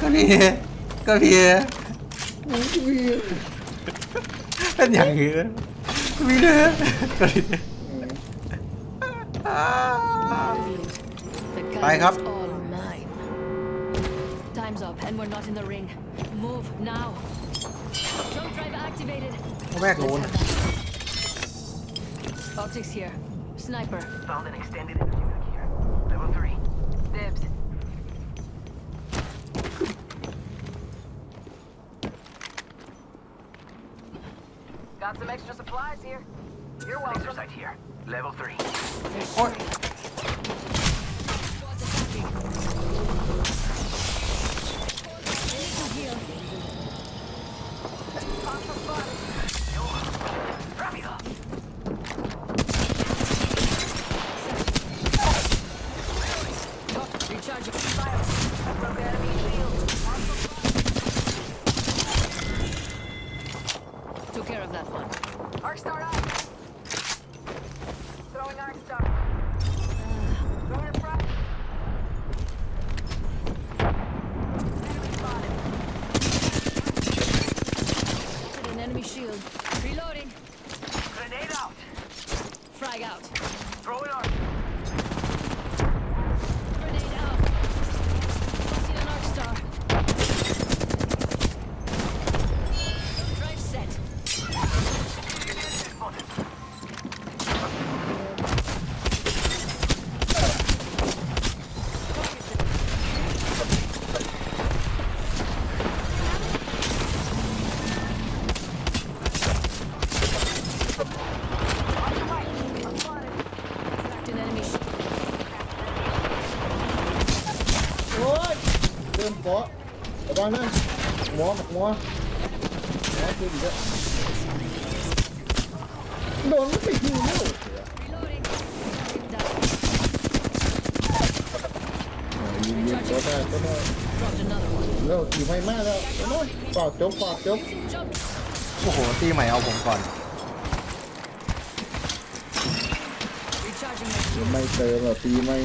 ก็พี่ก็พี่เป็นอย่างนี้ก็พี่เลยก็พี่ The Bye, gun Cup. is all mine. Time's up, and we're not in the ring. Move now. Jump drive activated. แวกโน้น Let's have that. Optics here. Sniper. Found an extended energy back here. Level 3. Dibs. Got some extra supplies here. You're welcome. Laser sight here. Level 3. There's ระวังนะหมอหมอหมอคืออีแล้วโดนไม่ยิงแล้วยิงยิงตัวได้ตัวน้อย Dropped another one. แล้วขี่ไม่มากแล้วตัวน้ยปอดจบปอดจบโอ้โหตีใหม่เอาผมก่อนไม่เติมหรอตีไม่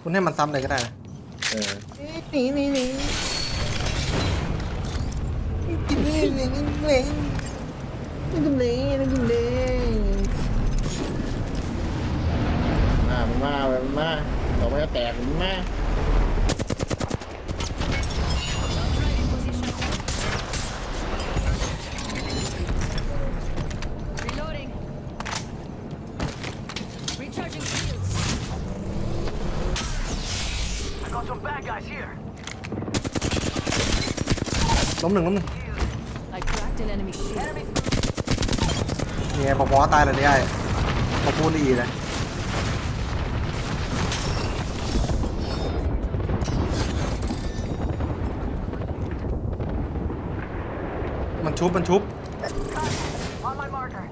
คุณให้มันซ้ำเลยก็ได้นะเออนี่นี่นี่นี่นี่นี่นี่นี่นี่นี่มามันมามันมาต่อไปก็แตกมันมา ล้มหนึ่งล้มหนึ่ง I cracked an enemy shield. Enemy นี่ไงพอพอตายเลยได้พอพูดดีเลยมันชุบมันชุบ on my marker.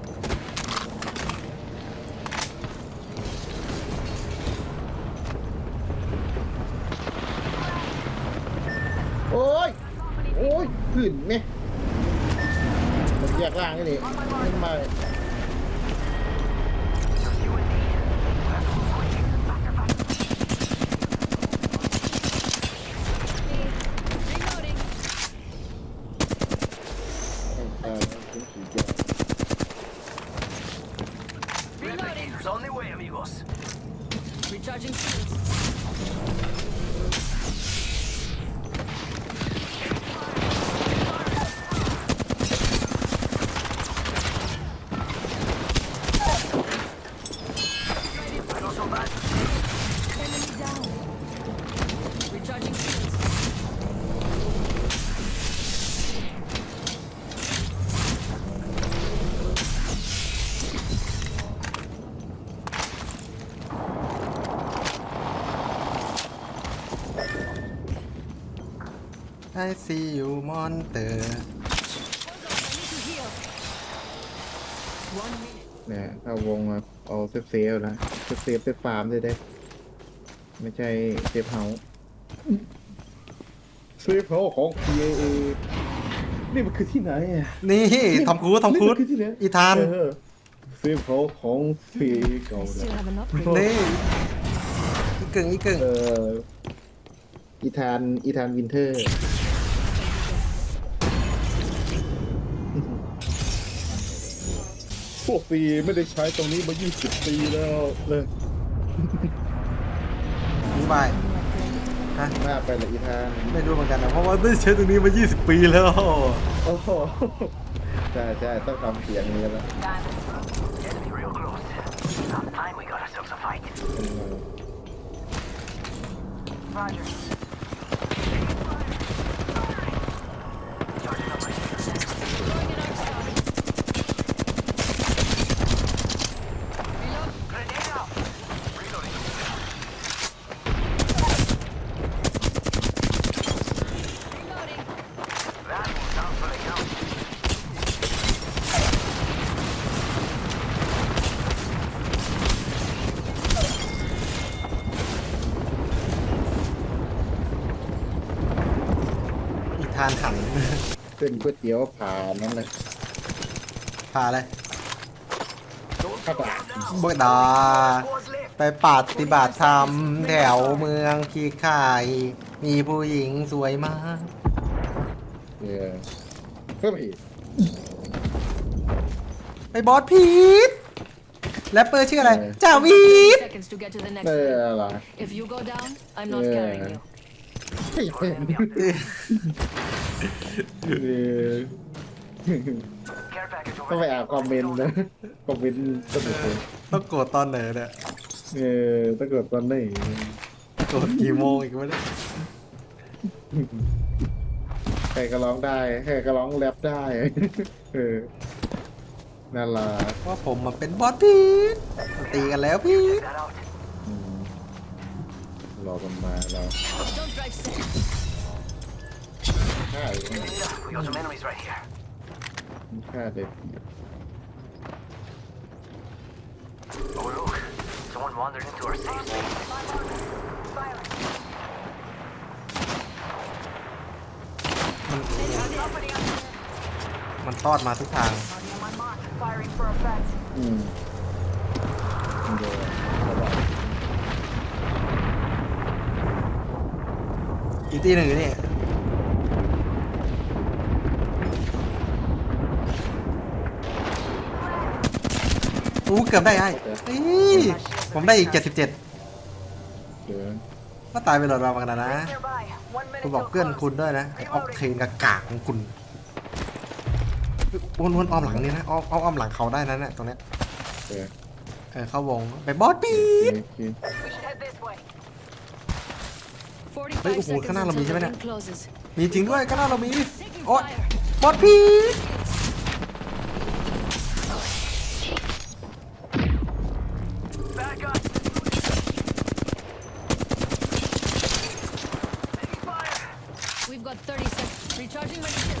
ขึ้นไหมมันแยกร่างนี่นี่มันมา I see you monster Hold on, I need to heal. One minute. เนี่ยเข้าวงมาเอาเซฟเซฟแล้วเซฟเซฟเซฟฟาร์มด้วยได้ไม่ใช่เซฟเฮาส์เซฟเฮาส์ของ CAA นี่มันคือที่ไหนอะนี่ทอมครูซทอมครูซนี่นคือที่ไหนอีธานเออเฟรมเขาของเฟรเก่า I เลย still have an upgrade. นี่อีกึ่งอีกึ่งเอออีธานอีธานวินเทอร์ วกฟรีไม่ได้ใช้ตรงนี้มา 20 ปีแล้วเลยนี่ไปฮะหน้าไปละอีธานไม่รู้เหมือนกันนะเพราะว่าไม่ได้ใช้ตรงนี้มา 20 ปีแล้วโอ้โหใช่ใช่ต้องทำเสียงนี้แล้ว Enemy real close. About time we got ourselves a fight. Roger. Charging up my shields. Grenade out. Reloading. That will sound for the count. อีธานหันเส้นก๋วยเตี๋ยวผ่านั่นเลยพาอะไรข้าวปลาบกดา Squads left. ไปปฏิบัติธรรมแถวเมืองขี้ข่าย มีผู้หญิงสวยมาก เออเพิ่มอีกไปบอสพีทแรปเปอร์ชื่ออะไรเออจาวีด Seconds to get to the next เออ ring. อะไร If you go down, I'm not Yeah. carrying you. ไม่เป็นเออ Care package ต้องไป over อ่านคอมเมนต์นะคอมเมนต์สนุกเลยต้องโกรธตอนไหนเนี่ยเออถ้าเกิดตอนไหนโกรธกี่โมงอีกวะเนี่ยใครก็ร้องได้ใครก็ร้องแรปได้ เออน่ารักว่าผมมันเป็นบอสพีทมันตีกันแล้วพีท รอกันมาเรา Don't drive safe. ฆ่าอยู่ Need up. We got some enemies right here. ฆ่าเด็ก Oh look, someone wandered into our safe space. มันตอดมาทุกทางอืมเดี๋ยวระวัง อีกตีหนึ่งอยู่นี่อู้เกือบได้ไอ้เอ้ยผมได้อีก 77เดี๋ยวก็ตายไปหลอดราวกันนะนะ Nearby. One minute คุณบอก till เพื่อน close. คุณด้วยนะไอ้ออกเทนกับกากของคุณวนวนอ้อมหลังนี่นะอ้อมอ้อมอ้อมหลังเขาได้นะเนี่ยตรงเนี้ยเดี๋ยวเออเข้าวงไปบอสปีด โอเค We should head this way. 45 Wait, oh, seconds ข้างหน้าเรามี until ใช่ไหม the เนี่ย ring closes. มีจริงด้วยก็น่าเรามี Taking โอ๊ย fire. บอสปีด Back up. Taking fire. We've got 30 seconds. Recharging my shields.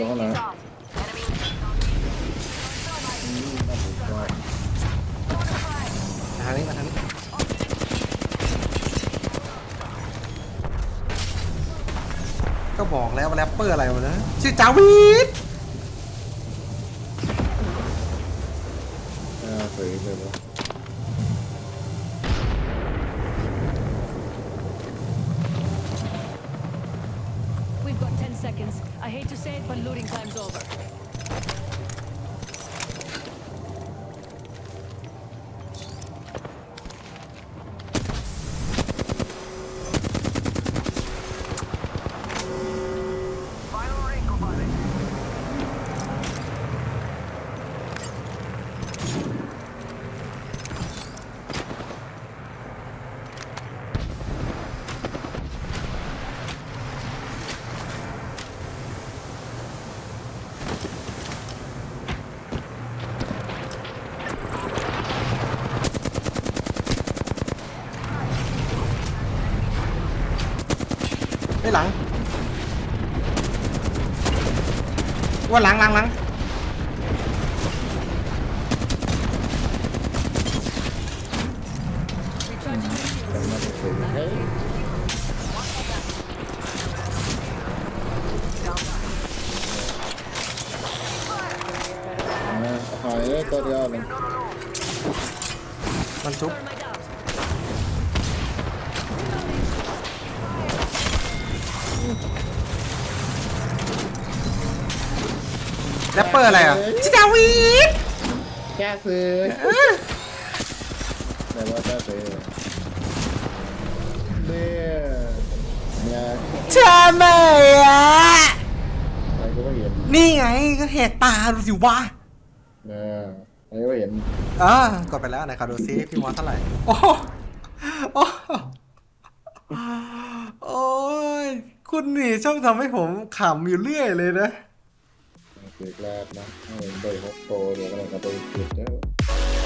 ล้วตัวแล้วนะ Off. Enemy. อืมน่าสนใจมาทางนี้มาทางนี้ก็บอกแล้วว่าแรปเปอร์อะไรวะนะชื่อจาวิดอ่าสวยเลยวะ หลังว่าหลังหลังหลัง Recharging my shield. แต่น่าจะสวยเฮ้ยอ่าหายเลยตัวเดียวเลยมันชุบ แรปเปอร์อะไรอะชื่อจาวิดแค่ซื้อแต่ว่าแค่ซื้อเนี่ยเนี่ยทำไมอะใครก็ไม่เห็นนี่ไงก็แหกตาดูสิวะเนี่ยใครก็ไม่เห็นอ่ากดไปแล้วไหนขอดูซิพี่มอสเท่าไหร่ โอ้โหโอ้โหโอ้ยคุณนี่ช่องทำให้ผมขำอยู่เรื่อยเลยนะ เบรกแรกนะเบรกฮอกโตเดี๋ยวกำลังจะไปเบรกเด้อ